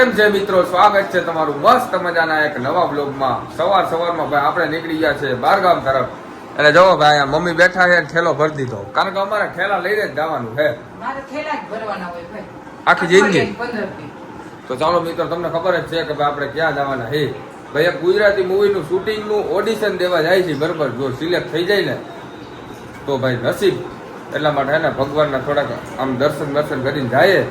કેમ છે મિત્રો? સ્વાગત છે તમારું મસ્ત મજાના એક નવા બ્લોગમાં સવાર સવારમાં ભાઈ આપણે નીકળી ગયા છે બારગામ તરફ. એટલે જો ભાઈ અહીંયા મમ્મી બેઠા છે ઠેલો ભરી દીધો. કારણ કે અમારે ઠેલા લઈને જ જવાનું છે. આખી જિંદગી? તો ચાલો મિત્રો તમને ખબર જ છે કે ભાઈ આપણે ક્યાં જવાના હે ભાઈ એક ગુજરાતી મૂવીનું શૂટિંગનું ઓડિશન દેવા જાય છે બરોબર જો સિલેક્ટ થઈ જાય ને તો ભાઈ નસીબ. એટલા માટે ને ભગવાનના થોડાક આમ દર્શન દર્શન કરીને જાય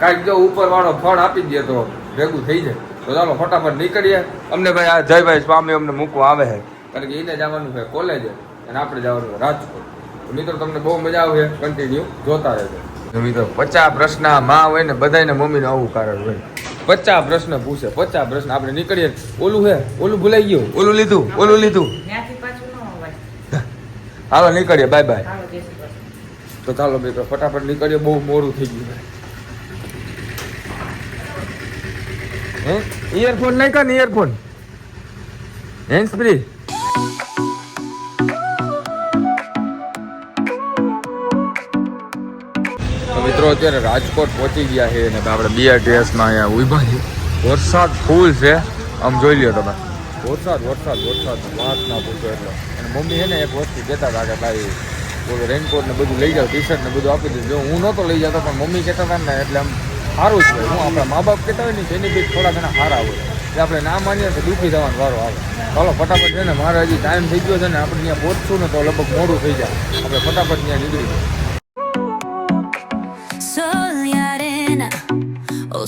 કાંઈક જો ઉપર વાળો ફળ આપી દે તો ભેગું થઈ જાય. તો ચાલો ફટાફટ નીકળીએ. અમને ભાઈ આ જયભાઈ સ્વામી અમને મૂકવા આવે છે. કારણ કે એને જવાનું છે કોલેજે અને આપણે જવાનું છે રાજકોટ. મિત્રો તમને બહુ મજા આવે કન્ટિન્યુ જોતા રહેજો. મિત્રો પચાસ પ્રશ્નમાં હોય ને બધાને મમ્મીને આવું કારણ હોય. પચાસ પ્રશ્ન પૂછે. પચાસ પ્રશ્ન આપણે નીકળીએ. ઓલું હે ઓલું ભૂલાઈ ગયું. ઓલું લીધું. ઓલું લીધું. હાલો નીકળીએ. બાય બાય તો ચાલો મિત્રો ફટાફટ નીકળીએ. બહુ મોડું થઈ ગયું. હે? ઇયરફોન નાખ્યા ને ઇયરફોન હેન્ડ ફ્રી મિત્રો, અત્યારે રાજકોટ પહોંચી ગયા છે અને આપણે બીઆરટીએસમાં અહીંયા ઊભા છે વરસાદ ફૂલ છે. આમ જોઈ લ્યો તમે. વરસાદ વરસાદ વરસાદ. વાત ના પૂછો એટલે. અને મમ્મી છે ને એક વસ્તુ કહેતા હતા કે ભાઈ બોલો રેનકોટ ને બધું લઈ જાવ ટી શર્ટ ને બધું આપી દીધું હું નહોતો લઈ જતો, પણ મમ્મી કહેતા હતા ને, એટલે આમ સારું હોય. હું આપણા મા બાપ કહેતા હોય ને તેની બી થોડા ઘણા સારા હોય. એટલે આપણે ના માનીએ તો દુઃખી થવાનો વારો આવે. ચાલો ફટાફટ છે ને મારે હજી ટાઈમ થઈ ગયો છે ને આપણે ત્યાં પહોંચશું ને તો લગભગ મોડું થઈ જાય. આપણે ફટાફટ ત્યાં નીકળી જાય arena, oh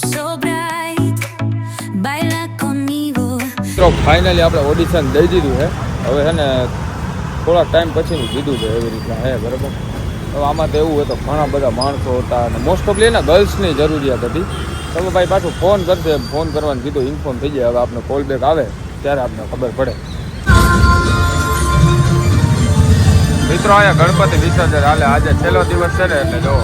ફાઇનલી આપણે ઓડિશન દઈ દીધું છે. હવે છે ને થોડા ટાઈમ પછીનું કીધું છે એવી રીતના હે બરાબર? હવે આમાં તો એવું હોય તો ઘણા બધા માણસો હતા અને મોસ્ટ ઓફલી એના ગર્લ્સની જરૂરિયાત હતી. તમે ભાઈ પાછું ફોન કરશે ફોન કરવાનું કીધું ઇન્ફોર્મ થઈ જાય. હવે આપણે કોલ બેક આવે, ત્યારે આપણે ખબર પડે. મિત્રો, અહીંયા ગણપતિ વિસર્જન હાલે. આજે છેલ્લો દિવસ છે ને, એટલે જો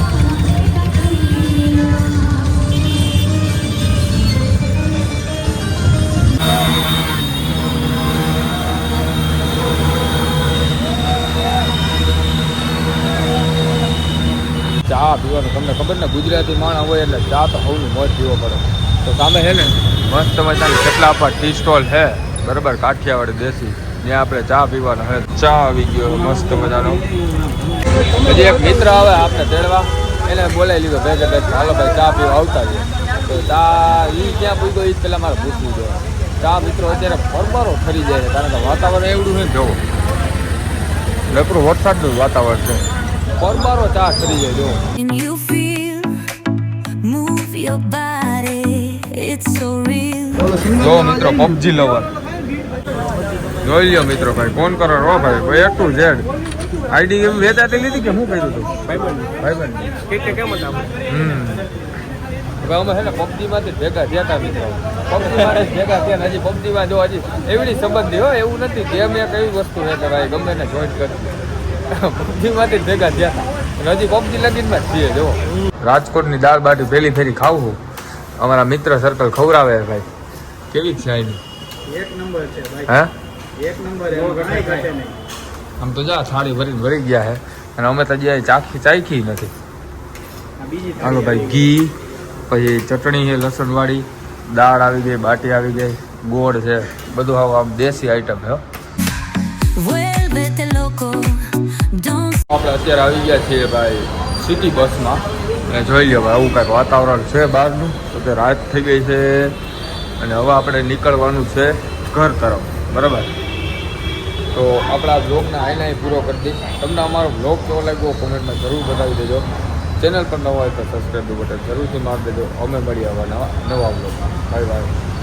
ચા પીવાનું. તમને ખબર ને, ગુજરાતી માણસ હોય એટલે ચા તો સૌની મોજ પીવો પડે. તો સામે છે ને, મસ્ત મજાની કેટલા આપણા ટી સ્ટોલ છે. બરાબર, કાઠિયાવાડી દેશી. ત્યાં આપણે ચા પીવાના હે ચા આવી ગયો, મસ્ત મજાનો. પછી એક મિત્ર આવે આપણે તેડવા. એને બોલાવી લીધો ભેગા ભેગ ચાલો ભાઈ, ચા પીવા આવતા છે તો ચા એ ક્યાં પૂછ્યો એ જ પહેલાં મારે પૂછવું જોઈએ ચા મિત્રો અત્યારે ફરમારો ફરી જાય છે, કારણ કે વાતાવરણ એવડું છે જોવો. નકરું વરસાદનું વાતાવરણ છે. પરબારો ચા કરી જાય જોવો And you feel, move your body, it's so real. જો મિત્રો પબજી લવર. જોઈ લ્યો મિત્રો ભાઈ ફોન કરો? રો ભાઈ ભાઈ એક ટુ ઝેડ. આઈડી એમ વેચાતી લીધી કે શું કર્યું હતું ભાઈબંધ. હમ. હવે અમે છે ને પબજી માંથી ભેગા થયા હતા મિત્રો. પબજી મારે ભેગા થયા ને હજી પબજી માં જો હજી એવડી સંબંધી હોય એવું નથી. ગેમ એક એવી વસ્તુ છે કે ભાઈ ગમે ને જોઈન્ટ કરતી ભેગા થયા. હતા હજી પબજી લગીનમાં જ છીએ જો રાજકોટની દાળ બાટી પેલી ફેરી ખાવું અમારા મિત્ર સર્કલ ખવડાવે ભાઈ. કેવી છે આની એક નંબર છે ભાઈ. હે? એક નંબર આમ તો જા થાળી ભરીને ભરી ગયા હે અને અમે તો હજી ચાખી ચાખી નથી. આ બીજી હાલો ભાઈ ઘી પછી ચટણી છે લસણવાળી દાળ આવી ગઈ બાટી આવી ગઈ ગોળ છે બધું આવું આમ દેશી આઈટમ છે આપણે અત્યારે આવી ગયા છીએ ભાઈ સિટી બસમાં અને જોઈ લો ભાઈ આવું કાંઈક વાતાવરણ છે બહારનું. તો તે રાત થઈ ગઈ છે અને હવે આપણે નીકળવાનું છે ઘર તરફ. બરાબર? તો આપણા બ્લોગને આઈને પૂરો કરી દઈશ. તમને અમારો બ્લોગ કેવો લાગ્યો કોમેન્ટમાં જરૂર બતાવી દેજો. ચેનલ પર નવા હોય તો સબસ્ક્રાઈબ બટન જરૂરથી મારી દેજો. અમે મળીએ આવા નવા નવા બ્લોગમાં બાય બાય